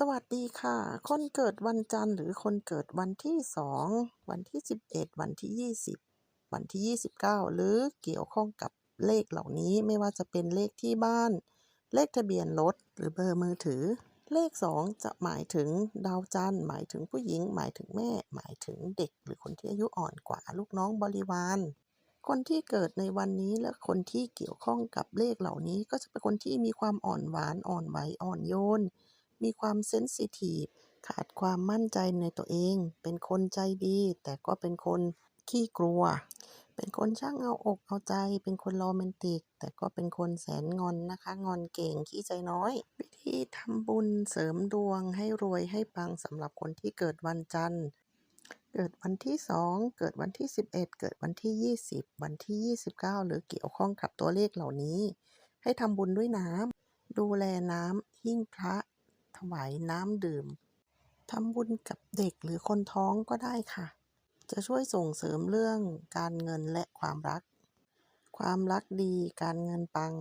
สวัสดีค่ะ คนเกิดวันจันทร์หรือคนเกิดวันที่2วันที่11วันที่20วันที่29หรือเกี่ยวข้องกับเลขเหล่านี้ไม่ว่าจะเป็นเลขที่บ้าน เลขทะเบียนรถหรือเบอร์มือถือ เลข2จะหมายถึงดาวจันทร์หมายถึงผู้หญิง หมายถึงแม่ หมายถึงเด็ก หรือคนที่อายุอ่อนกว่าลูกน้องบริวารคนที่เกิดในวันนี้และคนที่เกี่ยวข้องกับเลขเหล่านี้ ก็จะเป็นคนที่มีความอ่อนหวานอ่อนไหวอ่อนโยน มีความเซนซิทีฟขาดความมั่นใจในตัวเอง เป็นคนใจดี แต่ก็เป็นคนขี้กลัว เป็นคนช่างเอาอกเอาใจ เป็นคนโรแมนติก แต่ก็เป็นคนแสนงอนนะคะ งอนเก่งขี้ใจน้อย วิธีทำบุญเสริมดวงให้รวยให้ปังสำหรับคนที่เกิดวันจันทร์ เกิดวันที่ 2 เกิดวันที่ 11 เกิดวันที่ 20 วันที่ 29 หรือเกี่ยวข้องกับตัวเลขเหล่านี้ ให้ทำบุญด้วยน้ำดูแลน้ำหิ้งพระ ถวายน้ำดื่มทำบุญกับเด็กหรือคนท้องก็ได้ค่ะ จะช่วยส่งเสริมเรื่องการเงินและความรัก ความรักดีการเงินปัง